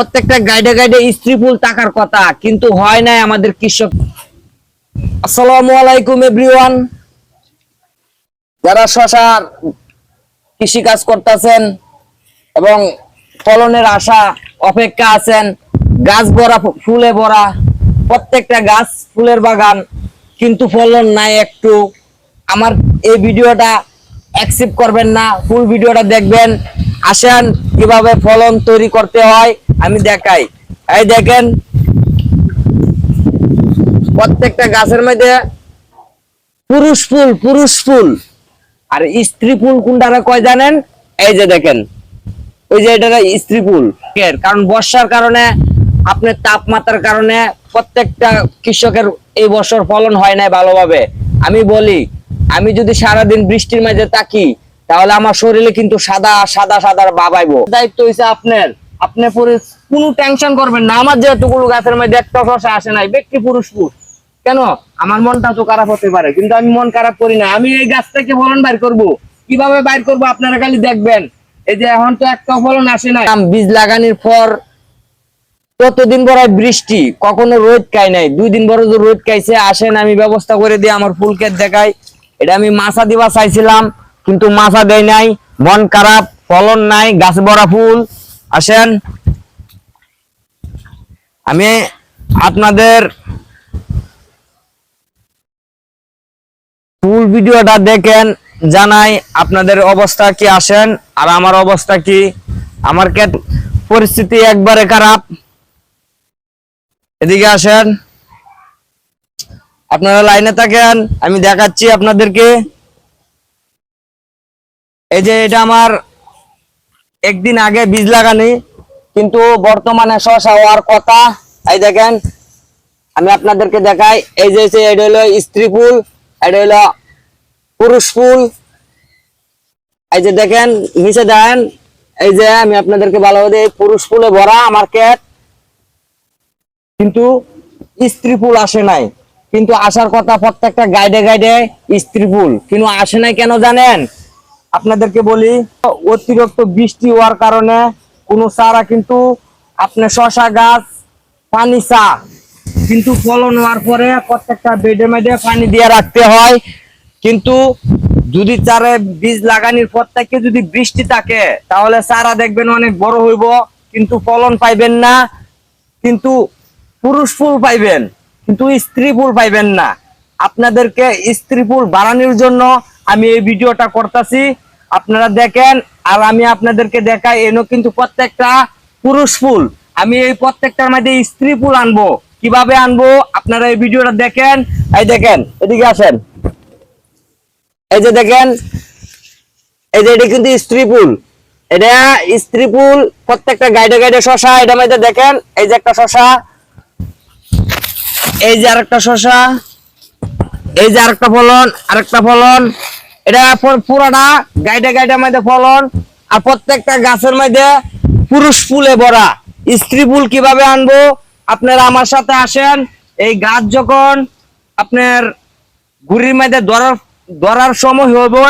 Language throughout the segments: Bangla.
প্রত্যেকটা গাইডে গাইডে স্ত্রী ফুল টাকার কথা, কিন্তু হয় নাই আমাদের কৃষক। আসসালামু আলাইকুম এভরিওয়ান যারা শশার কৃষি কাজ করতেছেন এবং ফলনের আশা, অপেক্ষা আছেন, গাছ ভরা ফুলে ভরা, প্রত্যেকটা গাছ ফুলের বাগান, কিন্তু ফলন নাই একটু। আমার এই ভিডিওটা অ্যাকসেপ্ট করবেন না ফুল ভিডিওটা দেখবেন। আসেন, কীভাবে ফলন তৈরি করতে হয় আমি দেখাই। এই দেখেন, প্রত্যেকটা গাছের মধ্যে পুরুষ ফুল পুরুষ ফুল। আর স্ত্রী ফুল কোনটারা কয় জানেন? এই যে দেখেন, ওই যে এটা স্ত্রী ফুল। কারণ বর্ষার কারণে, আপনার তাপমাত্রার কারণে প্রত্যেকটা কৃষকের এই বছর ফলন হয় নাই ভালোভাবে। আমি বলি, আমি যদি সারাদিন বৃষ্টির মাঝে তাকি তাহলে আমার শরীরে কিন্তু সাদা সাদা সাদা বাবাইবো দায়িত্ব হইছে আপনার। আপনি পরে কোনো টেনশন করবেন না। আমার যেহেতুগুলো গাছের মধ্যে একটা শসা আসে নাই ব্যক্তি পুরুষ পুরুষ কেন? আমার মনটা তো খারাপ হতে পারে কিন্তু আমি মন খারাপ করি না। আমি এই গাছ থেকে ফলন বাইর করব। কীভাবে বাইর করব? আপনারা খালি দেখবেন। এই যে এখন তো একটা ফলন আসে না বীজ লাগানোর পর কতদিন পর বৃষ্টি কখনো রোদ খাই নাই। দুই দিন পরে রোদ খাইছে আসেন আমি ব্যবস্থা করে দিয়ে আমার ফুলকে দেখাই। এটা আমি মাছা দিবা চাইছিলাম। কিন্তু মাছা দেয় নাই, মন খারাপ, ফলন নাই, গাছ ভরা ফুল। আসেন। আমি আপনাদের ফুল ভিডিওটা দেখেন, জানাই আপনাদের অবস্থা কি, আসেন। আর আমার অবস্থা কি? আমার ক্ষেত পরিস্থিতি একবারে খারাপ। এদিকে আসেন। আপনারা লাইনে থাকেন, আমি দেখাচ্ছি আপনাদেরকে। এই যে এটা আমার একদিন আগে বীজ লাগানি, কিন্তু বর্তমানে শশা হওয়ার কথা। এই দেখেন, আমি আপনাদেরকে দেখাই, এই যে এটা হলো স্ত্রী ফুল, এটা হলো পুরুষ ফুল। এই যে দেখেন, নিচে দেখেন, এই যে আমি আপনাদেরকে ভালোভাবে এই পুরুষ ফুলে ভরা আমার ক্ষেত। কিন্তু স্ত্রী ফুল আসে নাই। কিন্তু আসার কথা প্রত্যেকটা গাইডে গাইডে স্ত্রী ফুল। কিন্তু আসে নাই কেন জানেন? আপনাদেরকে বলি, অতিরিক্ত বৃষ্টি হওয়ার কারণে কোনো চারা কিন্তু আপনার শশা গাছ, পানি চা কিন্তু ফলন হওয়ার পরে প্রত্যেকটা বেডে মেডে পানি দিয়ে রাখতে হয়। কিন্তু যদি চারে বীজ লাগানির পর থেকে যদি বৃষ্টি থাকে, তাহলে চারা দেখবেন অনেক বড় হইব, কিন্তু ফলন পাইবেন না। কিন্তু পুরুষ ফুল পাইবেন, কিন্তু স্ত্রী ফুল পাইবেন না। আপনাদেরকে স্ত্রী ফুল বাড়ানোর জন্য আমি এই ভিডিওটা করতেছি। আপনারা দেখেন, আর আমি আপনাদেরকে দেখাই, এনো কিন্তু প্রত্যেকটা পুরুষ ফুল। আমি এই প্রত্যেকটার মধ্যে স্ত্রী ফুল আনব। কীভাবে আনব? আপনারা এই ভিডিওটা দেখেন। এই দেখেন, এদিকে আসেন। এই যে দেখেন, এই যে এটা কিন্তু স্ত্রী ফুল। এটা স্ত্রী ফুল, প্রত্যেকটা গাইডে গাইডে শশা, এটা মধ্যে দেখেন, এই যে একটা শশা, এই যে আর একটা শশা। এই যে আরেকটা ফলন আরেকটা ফলন। এটা পুরাটা গাইডে গাইডে মধ্যে ফলন। আর প্রত্যেকটা গাছের মধ্যে পুরুষ ফুলে ভরা। স্ত্রী ফুল কীভাবে আনব? আপনারা আমার সাথে আসেন। এই গাছ যখন আপনার ঘুড়ির মধ্যে ধরার ধরার সময় হবে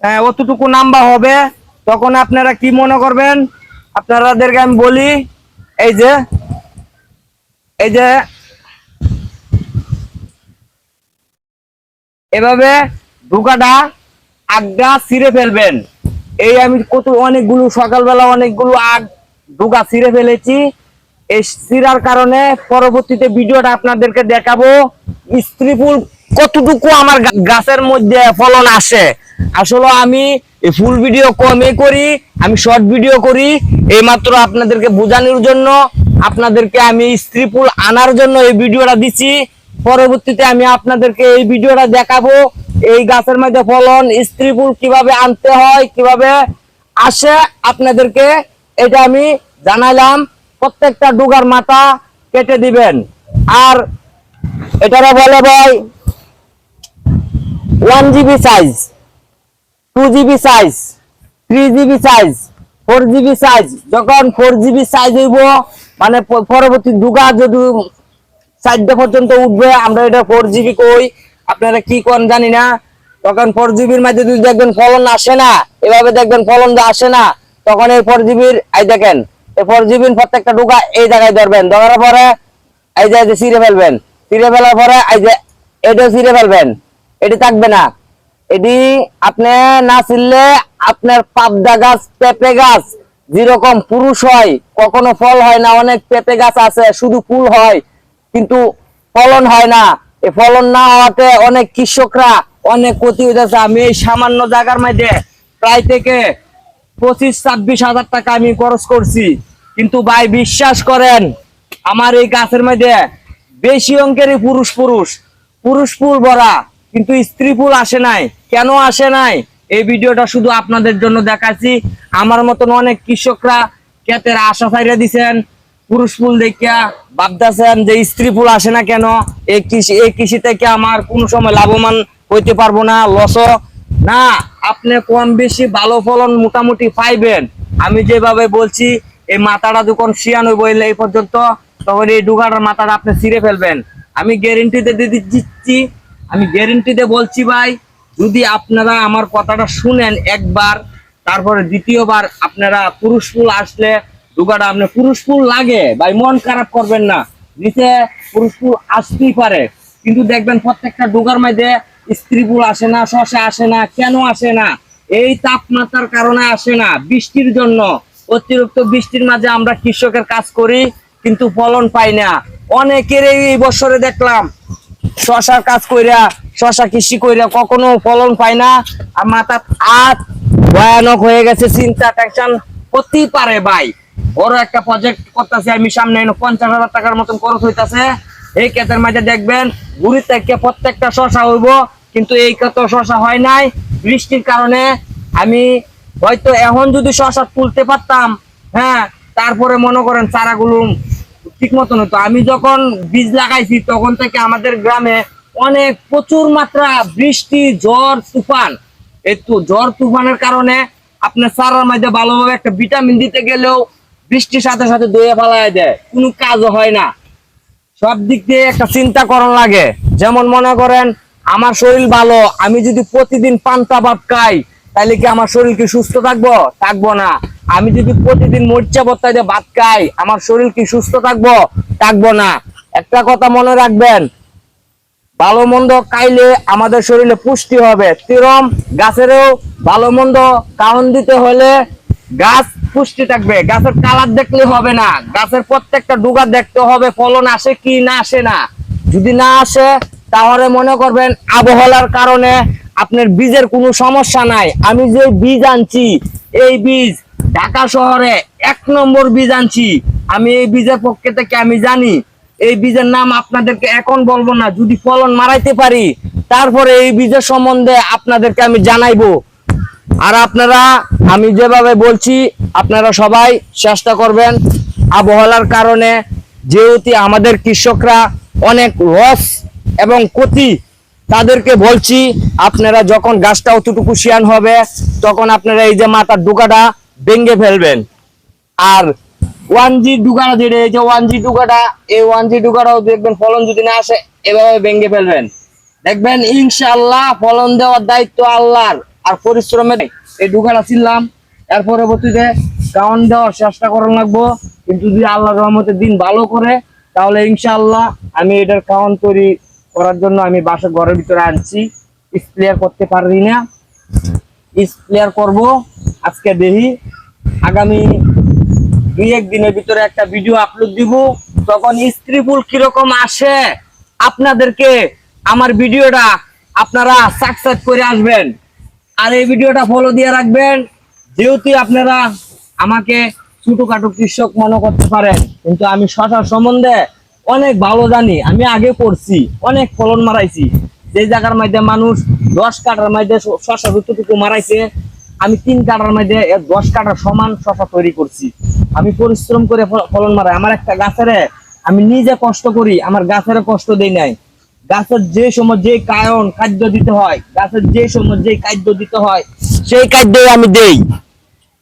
আহ, অতটুকু নাম্বা হবে তখন আপনারা কি মনে করবেন? আপনারাদেরকে আমি বলি এই যে এই যে এভাবে ঢুকাটা আগা ছিঁড়ে ফেলবেন। এই আমি কত অনেকগুলো, সকালবেলা অনেকগুলো আগ ঢুকা ছিঁড়ে ফেলেছি। এই ছিঁড়ার কারণে পরবর্তীতে ভিডিওটা আপনাদেরকে দেখাবো স্ত্রী ফুল কতটুকু আমার গাছের মধ্যে ফলন আসে। আসলে আমি এই ফুল ভিডিও কমে করি, আমি শর্ট ভিডিও করি, এইমাত্র আপনাদেরকে বোঝানোর জন্য, আপনাদেরকে আমি স্ত্রী ফুল আনার জন্য এই ভিডিওটা দিচ্ছি। পরবর্তীতে আমি আপনাদেরকে এই ভিডিওটা দেখাবো, এই গাছের মধ্যে ফলন, স্ত্রী ফুল কীভাবে আনতে হয়, কীভাবে আসে, আপনাদেরকে এটা আমি জানাইলাম। প্রত্যেকটা ডুগার মাথা কেটে দিবেন। আর এটারা বলে ভাই one GB size two GB size three GB size four GB size যখন ফোর জিবি সাইজ হইব মানে পরবর্তী ডুগা যদি চারটে পর্যন্ত উঠবে, আমরা এটা ফোর জিবি কই, আপনারা কি কোন জানি না। তখন ফোর জিবির মাঝে যদি দেখবেন ফলন আসে না, এভাবে দেখবেন ফলন আসে না, তখন এই ফোর জিবির এই দেখেন, এই ফোর জিবির প্রত্যেকটা ডুগা এই জায়গায় ধরবেন, ধরার পরে এই যে ছিঁড়ে ফেলবেন, ছিঁড়ে ফেলার পরে এই যে এটাও ছিঁড়ে ফেলবেন, এটি থাকবে না। এটি আপনি না ছিললে আপনার পাবদা গাছ, পেঁপে গাছ, যেরকম পুরুষ হয়, কখনো ফল হয় না, অনেক পেঁপে গাছ আছে, শুধু ফুল হয় কিন্তু ফলন হয় না। এই ফলন না হওয়াতে অনেক কৃষকরা অনেক ক্ষতি হইতেছে। আমি এই সামান্য জায়গার মধ্যে প্রায় থেকে পঁচিশ, ছাব্বিশ হাজার টাকা আমি খরচ করছি। কিন্তু ভাই, বিশ্বাস করেন, আমার এই গাছের মধ্যে বেশি অঙ্কেরই পুরুষ পুরুষ। পুরুষ ফুল ভরা, কিন্তু স্ত্রী ফুল আসে নাই। কেন আসে নাই? এই ভিডিওটা শুধু আপনাদের জন্য দেখাচ্ছি। আমার মতন অনেক কৃষকরা ক্ষেতের আশা ছাইরা দিছেন। পুরুষ ফুল দেখিয়া ভাবতেছেন যে স্ত্রী ফুল আসে না কেন? এই কৃষি এই কৃষি থেকে আমার কোনো সময় লাভবান হইতে পারব না। লস? না, আপনি কম বেশি ভালো ফলন মোটামুটি পাইবেন। আমি যেভাবে বলছি, এই মাথাটা যখন শিয়ানো বইলে এই পর্যন্ত, তখন এই ডুগাটার মাথাটা আপনি ছিঁড়ে ফেলবেন। আমি গ্যারেন্টিতে দিচ্ছি, আমি গ্যারেন্টিতে বলছি ভাই, যদি আপনারা আমার কথাটা শুনেন একবার, তারপরে দ্বিতীয়বার আপনারা পুরুষ ফুল আসলে ডুগাটা আপনি পুরুষ ফুল লাগে, ভাই মন খারাপ করবেন না। নিচে পুরুষ ফুল আসতেই পারে। কিন্তু দেখবেন প্রত্যেকটা ডুগার মধ্যে স্ত্রী ফুল আসে না, শশা আসে না, কেন আসে না? এই তাপমাত্রার কারণে আসে না, বৃষ্টির জন্য। অতিরিক্ত বৃষ্টির মাঝে আমরা কৃষকের কাজ করি, কিন্তু ফলন পাই না। অনেকের এই বছরে দেখলাম, শশার কাজ কইরা, শশা কৃষি কইরা কখনো ফলন পায় না। আর মাথা আত ভয়ানক হয়ে গেছে, চিন্তা, টেনশন হতেই পারে ভাই। বড় একটা প্রজেক্ট করতেছে আমি সামনে পঞ্চাশ হাজার টাকার মতন খরচ হইতাছে। এই ক্ষেতের মাঝে দেখবেন বুড়ি থেকে প্রত্যেকটা শশা হইব, কিন্তু এই কত শশা হয় নাই। বৃষ্টির কারণে আমি হয়তো এখন যদি শশা তুলতে পারতাম হ্যাঁ তারপরে মনে করেন চারাগুলো ঠিক মতন হতো আমি যখন বীজ লাগাইছি, তখন থেকে আমাদের গ্রামে অনেক প্রচুর মাত্রা বৃষ্টি ঝড় তুফান। এই তো ঝড় তুফানের কারণে আপনার চারার মধ্যে ভালোভাবে একটা ভিটামিন দিতে গেলেও বৃষ্টির সাথে সাথে দইয়ে ফেলায় দেয়। কোনো কাজও হয় না। সব দিক দিয়ে একটা চিন্তা করণ লাগে। যেমন মনে করেন, আমার শরীর ভালো, আমি যদি প্রতিদিন পান্তা ভাত খাই, তাহলে কি আমার শরীর কি সুস্থ থাকব? থাকব না। আমি যদি প্রতিদিন মরিচা ভর্তা দিয়ে ভাত খাই, আমার শরীর কি সুস্থ থাকব? থাকব না। একটা কথা মনে রাখবেন, ভালো মন্দ খাইলে আমাদের শরীরে পুষ্টি হবে। তিরম গাছেরও ভালো মন্দ কারণ দিতে হলে গাছ পুষ্টি থাকবে, গাছের কালার দেখলে হবে না, গাছের প্রত্যেকটা ডুগা দেখতে হবে, ফলন আসে কি না আসে না। যদি না আসে, তাহলে মনে করবেন আবহাওয়ার কারণে আপনার বীজের কোনো সমস্যা নাই। আমি যে বীজ আনছি, এই বীজ ঢাকা শহরে এক নম্বর বীজ আনছি। আমি এই বীজের পক্ষে থেকে আমি জানি, এই বীজের নাম আপনাদেরকে এখন বলব না, যদি ফলন মারাইতে পারি, তারপরে এই বীজের সম্বন্ধে আপনাদেরকে আমি জানাইবো। আর আপনারা, আমি যেভাবে বলছি, আপনারা সবাই চেষ্টা করবেন আবহাওয়ার কারণে যেহেতু আমাদের কৃষকরা অনেক লস এবং ক্ষতি তাদেরকে বলছি, আপনারা যখন গাছটা অতটুকু শিয়ান হবে, তখন আপনারা এই যে মাথার ডুকাটা ভেঙে ফেলবেন। আর ওয়ান জি ডুকাটা যেটা এই যে ওয়ান জি ডুকাটা এই ওয়ান জি ডুকাটাও দেখবেন ফলন যদি না আসে, এভাবে ভেঙে ফেলবেন। দেখবেন ইনশাআল্লাহ ফলন দেওয়ার দায়িত্ব আল্লাহর, আর পরিশ্রমের এই ডুকাটা ছিলাম। এর পরবর্তীতে কাউন দেওয়ার চেষ্টা করা লাগবো। কিন্তু যদি আল্লাহ রহমতের দিন ভালো করে, তাহলে ইনশাআল্লাহ আমি এটার কাউন তৈরি করার জন্য আমি বাসা ঘরের ভিতরে আনছি। স্প্লেয়ার করতে পারি না। স্প্লেয়ার করব আজকে দেখি আগামী দুই এক দিনের ভিতরে একটা ভিডিও আপলোড দিব। তখন স্ত্রী ফুল কীরকম আসে আপনাদেরকে আমার ভিডিওটা আপনারা সাকসেস করে আসবেন। আর এই ভিডিওটা ফলো দিয়ে রাখবেন। যেহেতু আপনারা আমাকে ছোটখাটো কৃষক মনে করতে পারেন, কিন্তু আমি শশার সম্বন্ধে অনেক ভালো জানি। আমি আগে পড়ছি, অনেক ফলন মারাইছি। যে জায়গার মধ্যে মানুষ দশ কাটার মধ্যে শশা যতটুকু মারাইছে, আমি তিন কাটার মধ্যে দশ কাটার সমান শশা তৈরি করছি। আমি পরিশ্রম করে ফলন মারাই। আমার একটা গাছের আমি নিজে কষ্ট করি, আমার গাছের কষ্ট দেই নাই। গাছের যে সময় যে কায়ন খাদ্য দিতে হয়, গাছের যে সময় যে খাদ্য দিতে হয়, সেই খাদ্য আমি দেই।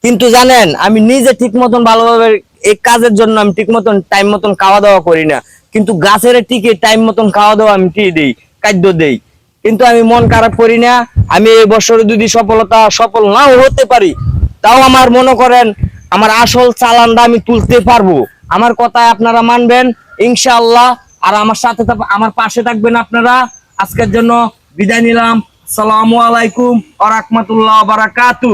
কিন্তু জানেন, আমি নিজে ঠিক মতন ভালোভাবে এই কাজের জন্য আমি ঠিক মতন টাইম মতন খাওয়া দাওয়া করি না। কিন্তু গাছের টিকে টাইম মতন খাওয়া দাওয়া আমি ঠিক দিই, খাদ্য দেই। কিন্তু আমি মন খারাপ করি না, আমি এই বছরে যদি সফলতা সফল নাও হতে পারি, তাও আমার মনে করেন, আমার আসল চালানটা আমি তুলতে পারব। আমার কথায় আপনারা মানবেন, ইনশাআল্লাহ আর আমার সাথে আমার পাশে থাকবেন আপনারা। আজকের জন্য বিদায় নিলাম। সালামু আলাইকুম আ বারাকাতু